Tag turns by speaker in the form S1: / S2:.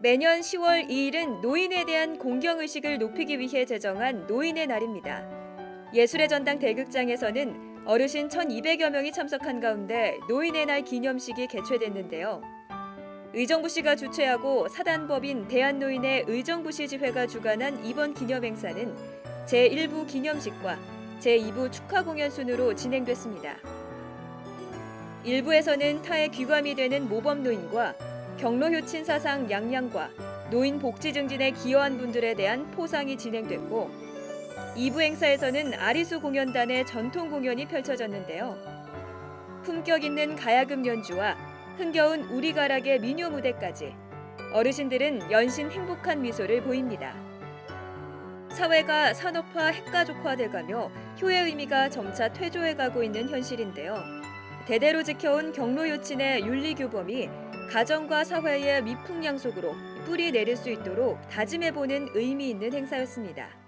S1: 매년 10월 2일은 노인에 대한 공경의식을 높이기 위해 제정한 노인의 날입니다. 예술의 전당 대극장에서는 어르신 1,200여 명이 참석한 가운데 노인의 날 기념식이 개최됐는데요. 의정부시가 주최하고 사단법인 대한노인의 의정부시 지회가 주관한 이번 기념행사는 제1부 기념식과 제2부 축하 공연 순으로 진행됐습니다. 1부에서는 타의 귀감이 되는 모범 노인과 경로효친 사상 양양과 노인 복지 증진에 기여한 분들에 대한 포상이 진행됐고 2부 행사에서는 아리수 공연단의 전통 공연이 펼쳐졌는데요. 품격 있는 가야금 연주와 흥겨운 우리 가락의 민요 무대까지 어르신들은 연신 행복한 미소를 보입니다. 사회가 산업화, 핵가족화돼가며 효의 의미가 점차 퇴조해가고 있는 현실인데요. 대대로 지켜온 경로요친의 윤리교범이 가정과 사회의 미풍양속으로 뿌리 내릴 수 있도록 다짐해보는 의미 있는 행사였습니다.